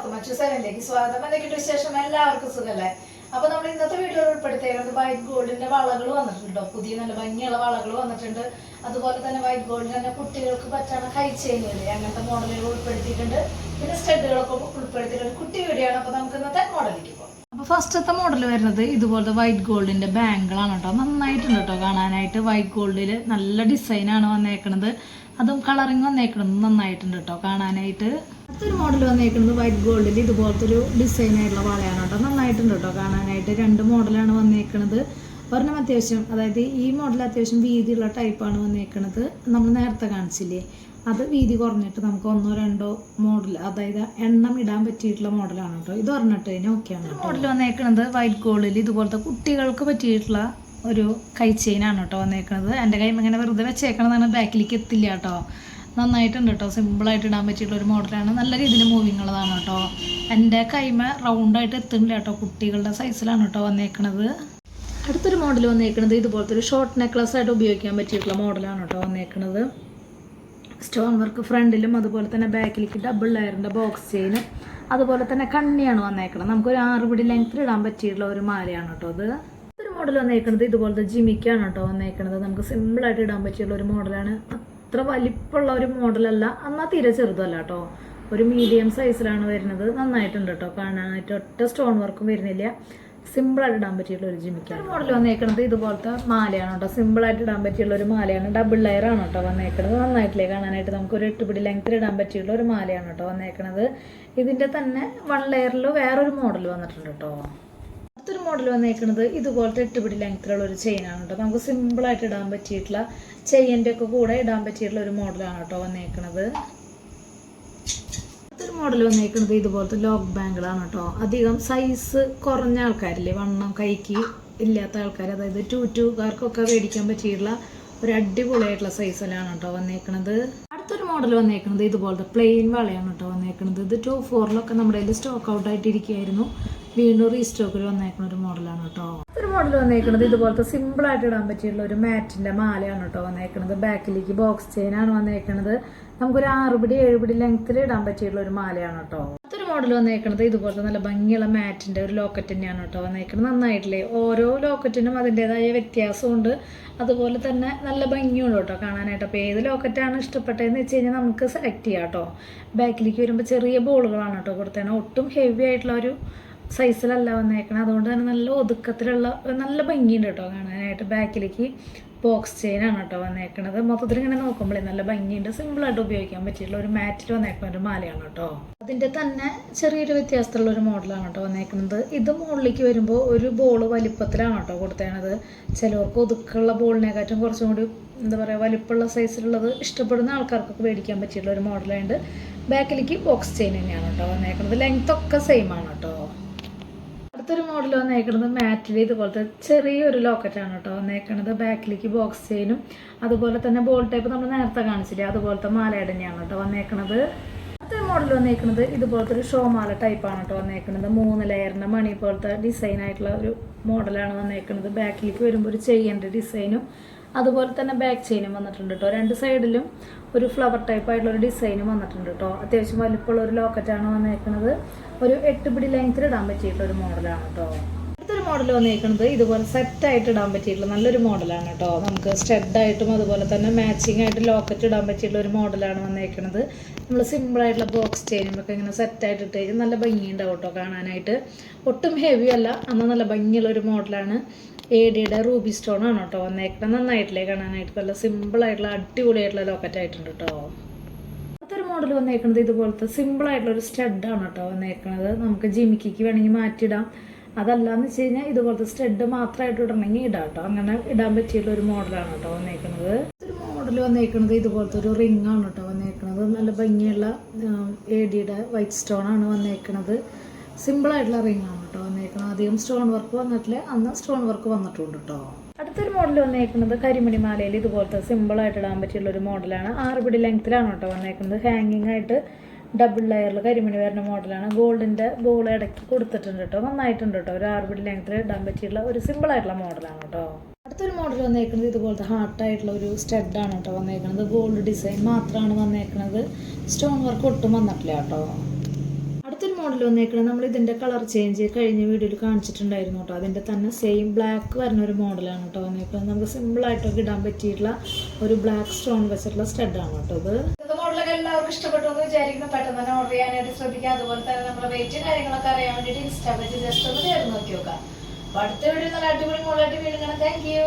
എല്ലാവർക്കും മറ്റു സെവനിലേക്ക് സ്വാഗതം. എന്തൊക്കെയുണ്ട് വിശേഷം? എല്ലാവർക്കും സുഖല്ലേ? അപ്പൊ നമ്മൾ ഇന്നത്തെ വീഡിയോ ഉൾപ്പെടുത്തിയത് വൈറ്റ് ഗോൾഡിന്റെ വളകൾ വന്നിട്ടുണ്ടോ പുതിയ നല്ല ഭംഗിയുള്ള വളകൾ വന്നിട്ടുണ്ട്. അതുപോലെ തന്നെ വൈറ്റ് ഗോൾഡിന് തന്നെ കുട്ടികൾക്ക് പറ്റാണ് ഹൈ ചെയ്യുന്നത് അങ്ങനത്തെ മോഡലുകൾ ഉൾപ്പെടുത്തിയിട്ടുണ്ട്. പിന്നെ സ്റ്റഡുകളൊക്കെ ഉൾപ്പെടുത്തിയിട്ടുണ്ട് കുട്ടി വീഡിയോ ആണ്. അപ്പൊ നമുക്ക് ഇന്നത്തെ മോഡലിലേക്ക് പോകാം. അപ്പൊ ഫസ്റ്റത്തെ മോഡൽ വരുന്നത് ഇതുപോലത്തെ വൈറ്റ് ഗോൾഡിന്റെ ബാങ്കിളാണ് കേട്ടോ. നന്നായിട്ടുണ്ട് കേട്ടോ കാണാനായിട്ട്. വൈറ്റ് ഗോൾഡിൽ നല്ല ഡിസൈനാണ് വന്നേക്കണത്. അതും കളറിങ് വന്നേക്കണത് നന്നായിട്ടുണ്ട് കേട്ടോ കാണാനായിട്ട്. അടുത്തൊരു മോഡൽ വന്നേക്കുന്നത് വൈറ്റ് ഗോൾഡിൽ ഇതുപോലത്തെ ഒരു ഡിസൈൻ ആയിട്ടുള്ള വളയാണ് കേട്ടോ. നന്നായിട്ടുണ്ട് കേട്ടോ കാണാനായിട്ട്. രണ്ട് മോഡലാണ് വന്നേക്കുന്നത് ഒരെണ്ണം അത്യാവശ്യം അതായത് ഈ മോഡൽ അത്യാവശ്യം വീതിയുള്ള ടൈപ്പാണ് വന്നേക്കുന്നത് നമ്മൾ നേരത്തെ കാണിച്ചില്ലേ? അത് വീതി കുറഞ്ഞിട്ട് നമുക്ക് ഒന്നോ രണ്ടോ മോഡൽ അതായത് എണ്ണം ഇടാൻ പറ്റിയിട്ടുള്ള മോഡലാണ് കേട്ടോ. ഇത് ഒരെണ്ണിട്ട് കഴിഞ്ഞാൽ ഓക്കെയാണ് മോഡൽ വന്നേക്കുന്നത് വൈറ്റ് ഗോൾഡിൽ ഇതുപോലത്തെ കുട്ടികൾക്ക് പറ്റിയിട്ടുള്ള ഒരു കൈ ചെയിനാണ് കേട്ടോ വന്നേക്കുന്നത് എന്റെ കൈ ഇങ്ങനെ വെറുതെ വെച്ചേക്കണതാണ് ബാക്കിലേക്ക് എത്തില്ല കേട്ടോ. നന്നായിട്ടുണ്ട് കേട്ടോ സിമ്പിളായിട്ട് ഇടാൻ പറ്റിയിട്ടുള്ള ഒരു മോഡലാണ്. നല്ല രീതിയിൽ മൂവിങ് ഉള്ളതാണ് കേട്ടോ എന്റെ കൈമ റൗണ്ടായിട്ട് എത്തുന്നില്ല കേട്ടോ കുട്ടികളുടെ സൈസിലാണ് കേട്ടോ വന്നേക്കണത്. അടുത്തൊരു മോഡൽ വന്നേക്കണത് ഇതുപോലത്തെ ഒരു ഷോർട്ട് നെക്ലസ് ആയിട്ട് ഉപയോഗിക്കാൻ പറ്റിയിട്ടുള്ള മോഡലാണ് കേട്ടോ വന്നേക്കണത്. സ്റ്റോൺ വർക്ക് ഫ്രണ്ടിലും അതുപോലെ തന്നെ ബാക്കിലേക്ക് ഡബിൾ ലെയറിന്റെ ബോക്സ് ചെയിൻ അതുപോലെ തന്നെ കണ്ണിയാണ് വന്നേക്കുന്നത് നമുക്കൊരു ആറ് പിടി ലെങ്ത്തിൽ ഇടാൻ പറ്റിയിട്ടുള്ള ഒരു മാലയാണ് കേട്ടോ അത്. ഒരു മോഡൽ വന്നേക്കുന്നത് ഇതുപോലത്തെ ജിമിക്കാണ് കേട്ടോ വന്നേക്കുന്നത് നമുക്ക് സിമ്പിളായിട്ട് ഇടാൻ പറ്റിയുള്ള ഒരു മോഡലാണ് അത്ര വലിപ്പമുള്ള ഒരു മോഡലല്ല. എന്നാൽ തീരെ ചെറുതല്ല കേട്ടോ ഒരു മീഡിയം സൈസിലാണ് വരുന്നത്. നന്നായിട്ടുണ്ട് കേട്ടോ കാണാനായിട്ട് ഒറ്റ സ്റ്റോൺ വർക്കും വരുന്നില്ല. സിമ്പിളായിട്ട് ഇടാൻ പറ്റിയുള്ള ഒരു ജിമിക്കാണ് മോഡൽ വന്നേക്കുന്നത് ഇതുപോലത്തെ മാലയാണ് കേട്ടോ സിമ്പിളായിട്ട് ഇടാൻ പറ്റിയുള്ള ഒരു മാലയാണ്. ഡബിൾ ലെയർ ആണ് കേട്ടോ വന്നേക്കുന്നത് നന്നായിട്ടില്ലേ കാണാനായിട്ട്? നമുക്ക് ഒരു എട്ട് പിടി ലെങ്ത്തിൽ ഇടാൻ പറ്റിയുള്ള ഒരു മാലയാണ് കേട്ടോ വന്നേക്കുന്നത് ഇതിന്റെ തന്നെ വൺ ലെയറിൽ വേറൊരു മോഡൽ വന്നിട്ടുണ്ട് കേട്ടോ അടുത്തൊരു മോഡൽ വന്നേക്കുന്നത് ഇതുപോലത്തെ എട്ട് പിടി ലെങ്ത്തിലുള്ള ഒരു ചെയിനാണ് കേട്ടോ നമുക്ക് സിമ്പിളായിട്ട് ഇടാൻ പറ്റിയിട്ടുള്ള ചെയിന്റെ ഒക്കെ കൂടെ ഇടാൻ പറ്റിയിട്ടുള്ള ഒരു മോഡലാണ് കേട്ടോ വന്നേക്കുന്നത് അടുത്തൊരു മോഡൽ വന്നേക്കുന്നത് ഇതുപോലത്തെ ലോക്ക് ബാങ്കിളാണ് കേട്ടോ അധികം സൈസ് കുറഞ്ഞ ആൾക്കാരില്ലേ വണ്ണം കൈക്ക് ഇല്ലാത്ത ആൾക്കാർ അതായത് ടു ടുക്കാർക്കൊക്കെ മേടിക്കാൻ പറ്റിയിട്ടുള്ള ഒരു അടിപൊളിയായിട്ടുള്ള സൈസിലാണ് കേട്ടോ വന്നേക്കുന്നത് അടുത്തൊരു മോഡൽ വന്നേക്കുന്നത് ഇതുപോലത്തെ പ്ലെയിൻ വളയാണ് കേട്ടോ വന്നേക്കുന്നത് ഇത് ടു ഫോറിലൊക്കെ നമ്മുടെ കയ്യിൽ സ്റ്റോക്ക് ഔട്ട് ആയിട്ടിരിക്കുകയായിരുന്നു വീണ്ടും റീസ്റ്റോക്കിൽ വന്നേക്കുന്ന ഒരു മോഡലാണ് കേട്ടോ. ഒരു മോഡൽ വന്നേക്കുന്നത് ഇതുപോലത്തെ സിമ്പിൾ ആയിട്ട് ഇടാൻ പറ്റിയുള്ള ഒരു മാറ്റിന്റെ മാലയാണ് കേട്ടോ വന്നേക്കുന്നത്. ബാക്കിലേക്ക് ബോക്സ് ചെയിൻ ആണ് വന്നേക്കുന്നത്. നമുക്കൊരു ആറ് പിടി ഏഴ് പിടി ലെങ്ത്തിൽ ഇടാൻ പറ്റിയുള്ള ഒരു മാലയാണ് കേട്ടോ. അടുത്തൊരു മോഡൽ വന്നേക്കുന്നത് ഇതുപോലത്തെ നല്ല ഭംഗിയുള്ള മാറ്റിന്റെ ഒരു ലോക്കറ്റ് തന്നെയാണ് കേട്ടോ വന്നേക്കുന്നത്. നന്നായിട്ടില്ലേ? ഓരോ ലോക്കറ്റിനും അതിന്റെതായ വ്യത്യാസമുണ്ട്. അതുപോലെ തന്നെ നല്ല ഭംഗിയുണ്ട് കേട്ടോ കാണാനായിട്ട്. അപ്പോൾ ഏത് ലോക്കറ്റാണ് ഇഷ്ടപ്പെട്ടതെന്ന് വെച്ച് കഴിഞ്ഞാൽ നമുക്ക് സെലക്ട് ചെയ്യാം കേട്ടോ. ബാക്കിലേക്ക് വരുമ്പോൾ ചെറിയ ബോളുകളാണ് കേട്ടോ കൊടുത്തേണ. ഒട്ടും ഹെവി ആയിട്ടുള്ള ഒരു സൈസിലല്ല വന്നേക്കണം. അതുകൊണ്ട് തന്നെ നല്ല ഒതുക്കത്തിലുള്ള നല്ല ഭംഗിയുണ്ട് കേട്ടോ കാണാനായിട്ട്. ബാക്കിലേക്ക് ബോക്സ് ചെയിനാണ് കേട്ടോ വന്നേക്കണത്. മൊത്തത്തിൽ ഇങ്ങനെ നോക്കുമ്പോഴേ നല്ല ഭംഗിയുണ്ട്. സിമ്പിളായിട്ട് ഉപയോഗിക്കാൻ പറ്റിയിട്ടുള്ള ഒരു മാറ്റിൽ വന്നേക്കുന്ന ഒരു മാലയാണ് കേട്ടോ. അതിന്റെ തന്നെ ചെറിയൊരു വ്യത്യാസത്തിലുള്ള ഒരു മോഡലാണ് കേട്ടോ വന്നേക്കുന്നത്. ഇത് മുകളിലേക്ക് വരുമ്പോൾ ഒരു ബോൾ വലിപ്പത്തിലാണ് കേട്ടോ കൊടുത്തേണത് ചിലവർക്ക് ഒതുക്കുള്ള ബോളിനെക്കാട്ടും കുറച്ചും കൂടി എന്താ പറയുക വലിപ്പമുള്ള സൈസിലുള്ളത് ഇഷ്ടപ്പെടുന്ന ആൾക്കാർക്കൊക്കെ മേടിക്കാൻ പറ്റിയിട്ടുള്ള ഒരു മോഡലായിട്ട് ബാക്കിലേക്ക് ബോക്സ് ചെയിൻ തന്നെയാണ് കേട്ടോ വന്നേക്കുന്നത് ലെങ്ത്തൊക്കെ സെയിം ആണ് കേട്ടോ. അടുത്തൊരു മോഡൽ വന്നേക്കുന്നത് മാറ്റിൽ ഇതുപോലത്തെ ചെറിയൊരു ലോക്കറ്റാണ് കേട്ടോ വന്നേക്കുന്നത് ബാക്കിലേക്ക് ബോക്സ് ചെയിനും അതുപോലെ തന്നെ ബോൾ ടൈപ്പ് നമ്മൾ നേരത്തെ കാണിച്ചില്ലേ അതുപോലത്തെ മാലയുടെ തന്നെയാണ് കേട്ടോ വന്നേക്കുന്നത് അടുത്തൊരു മോഡൽ വന്നേക്കുന്നത് ഇതുപോലത്തെ ഒരു ഷോ മാല ടൈപ്പാണ് കേട്ടോ വന്നേക്കുന്നത് മൂന്ന് ലെയറിന്റെ മണി പോലത്തെ ഡിസൈൻ ആയിട്ടുള്ള ഒരു മോഡലാണ് വന്നേക്കുന്നത് ബാക്കിലേക്ക് വരുമ്പോൾ ഒരു ചെയ്യേണ്ട ഡിസൈനും അതുപോലെ തന്നെ ബാക്ക് ചെയിനും വന്നിട്ടുണ്ട് കേട്ടോ രണ്ട് സൈഡിലും ഒരു ഫ്ലവർ ടൈപ്പ് ആയിട്ടുള്ള ഒരു ഡിസൈനും വന്നിട്ടുണ്ട് കേട്ടോ അത്യാവശ്യം വലിപ്പമുള്ള ഒരു ലോക്കറ്റാണ് വന്നേക്കുന്നത് ഒരു എട്ട് പിടി ലെങ്ത്തിൽ ഇടാൻ പറ്റിയിട്ടുള്ള ഒരു മോഡലാണ് കേട്ടോ അടുത്തൊരു മോഡൽ വന്നേക്കുന്നത് ഇതുപോലെ സെറ്റ് ആയിട്ട് ഇടാൻ പറ്റിയിട്ടുള്ള നല്ലൊരു മോഡലാണ് കേട്ടോ നമുക്ക് സ്റ്റെഡായിട്ടും അതുപോലെ തന്നെ മാച്ചിങ് ആയിട്ട് ലോക്കറ്റ് ഇടാൻ പറ്റിയിട്ടുള്ള ഒരു മോഡലാണ് വന്നേക്കുന്നത് നമ്മൾ സിമ്പിൾ ആയിട്ടുള്ള ബോക്സ് ചെയിനുമൊക്കെ ഇങ്ങനെ സെറ്റായിട്ട് ഇട്ട് കഴിഞ്ഞാൽ നല്ല ഭംഗിയുണ്ടാവും കേട്ടോ കാണാനായിട്ട്. ഒട്ടും ഹെവി അല്ല എന്നാൽ നല്ല ഭംഗിയുള്ള ഒരു മോഡലാണ് എ ഡിയുടെ റൂബി സ്റ്റോൺ ആണ് കേട്ടോ വന്നേക്കുന്നത് നന്നായിട്ടില്ലേ കാണാനായിട്ട്? നല്ല സിമ്പിൾ സിമ്പിളായിട്ടുള്ള അടിപൊളിയായിട്ടുള്ള ലോക്കറ്റ് ആയിട്ടുണ്ട് കേട്ടോ അടുത്തൊരു മോഡൽ വന്നേക്കുന്നത് ഇതുപോലത്തെ സിമ്പിൾ ആയിട്ടുള്ള ഒരു സ്റ്റഡാണ് കേട്ടോ വന്നേക്കുന്നത് നമുക്ക് ജിമിക്കിക്ക് വേണമെങ്കിൽ മാറ്റിയിടാം. അതല്ലാന്ന് വെച്ച് കഴിഞ്ഞാൽ ഇതുപോലത്തെ സ്റ്റഡ് മാത്രമായിട്ട് ഇടണമെങ്കിൽ ഇടാം കേട്ടോ അങ്ങനെ ഇടാൻ പറ്റിയിട്ടുള്ള ഒരു മോഡലാണ് കേട്ടോ വന്നേക്കുന്നത് ഒരു മോഡൽ വന്നേക്കുന്നത് ഇതുപോലത്തെ ഒരു റിംഗ് ആണ് കേട്ടോ വന്നേക്കുന്നത് നല്ല ഭംഗിയുള്ള എ ഡിയുടെ വൈറ്റ് സ്റ്റോൺ ആണ് വന്നേക്കുന്നത് സിമ്പിളായിട്ടുള്ള റിംഗ് ആണ് കേട്ടോ വന്നേക്കുന്നത് അധികം സ്റ്റോൺ വർക്ക് വന്നിട്ടില്ല. അന്ന് സ്റ്റോൺ വർക്ക് വന്നിട്ടുണ്ട് കേട്ടോ അടുത്തൊരു മോഡൽ വന്നേക്കുന്നത് കരിമണി മാലയിൽ ഇതുപോലത്തെ സിമ്പിളായിട്ട് ഇടാൻ പറ്റിയുള്ള ഒരു മോഡലാണ്. ആറ് ലെങ്ത്തിലാണ് കേട്ടോ വന്നേക്കുന്നത് ഹാങ്ങിങ് ആയിട്ട് ഡബിൾ ലെയറിൽ കരിമണി വരുന്ന മോഡലാണ്. ഗോൾഡിന്റെ ബോൾ ഇടയ്ക്ക് കൊടുത്തിട്ടുണ്ട് കേട്ടോ നന്നായിട്ടുണ്ട് കേട്ടോ ഒരു ആറുപിടി ലെങ്ത്തിൽ ഇടാൻ പറ്റിയുള്ള ഒരു സിമ്പിൾ ആയിട്ടുള്ള മോഡലാണ് കേട്ടോ അടുത്തൊരു മോഡൽ വന്നേക്കുന്നത് ഇതുപോലത്തെ ഹാർട്ടായിട്ടുള്ള ഒരു സ്റ്റഡാണ് കേട്ടോ വന്നേക്കുന്നത്. ഗോൾഡ് ഡിസൈൻ മാത്രമാണ് വന്നേക്കുന്നത്. സ്റ്റോൺ വർക്ക് ഒട്ടും വന്നിട്ടില്ല കേട്ടോ അടുത്തൊരു മോഡൽ വന്നേക്കുന്നത് നമ്മൾ ഇതിന്റെ കളർ ചേഞ്ച് കഴിഞ്ഞ വീഡിയോയിൽ കാണിച്ചിട്ടുണ്ടായിരുന്നു കേട്ടോ അതിന്റെ തന്നെ സെയിം ബ്ലാക്ക് വരുന്ന ഒരു മോഡലാണ് കേട്ടോ വന്നേക്കുന്നത്. നമുക്ക് സിമ്പിളായിട്ടൊക്കെ ഇടാൻ പറ്റിയിട്ടുള്ള ഒരു ബ്ലാക്ക് സ്റ്റോൺ വെച്ചിട്ടുള്ള സ്റ്റഡാണ് കേട്ടോ ഇത്. ഇഷ്ടപ്പെട്ടു എന്ന് വിചാരിക്കുന്നു. പെട്ടെന്ന് തന്നെ ഓർഡർ ചെയ്യാനായിട്ട് ശ്രദ്ധിക്കുക അതുപോലെ തന്നെ നമ്മുടെ വെയിറ്റ് കാര്യങ്ങളൊക്കെ അറിയാൻ വേണ്ടിയിട്ട് ഇൻസ്റ്റാ പേജ് ജസ്റ്റ് ഒന്ന് കയറി നോക്കി നോക്കാം. അടുത്ത വീഡിയോ നല്ല അടിപൊളി മോളായിട്ട് വീണ്ടും കാണാം. Thank you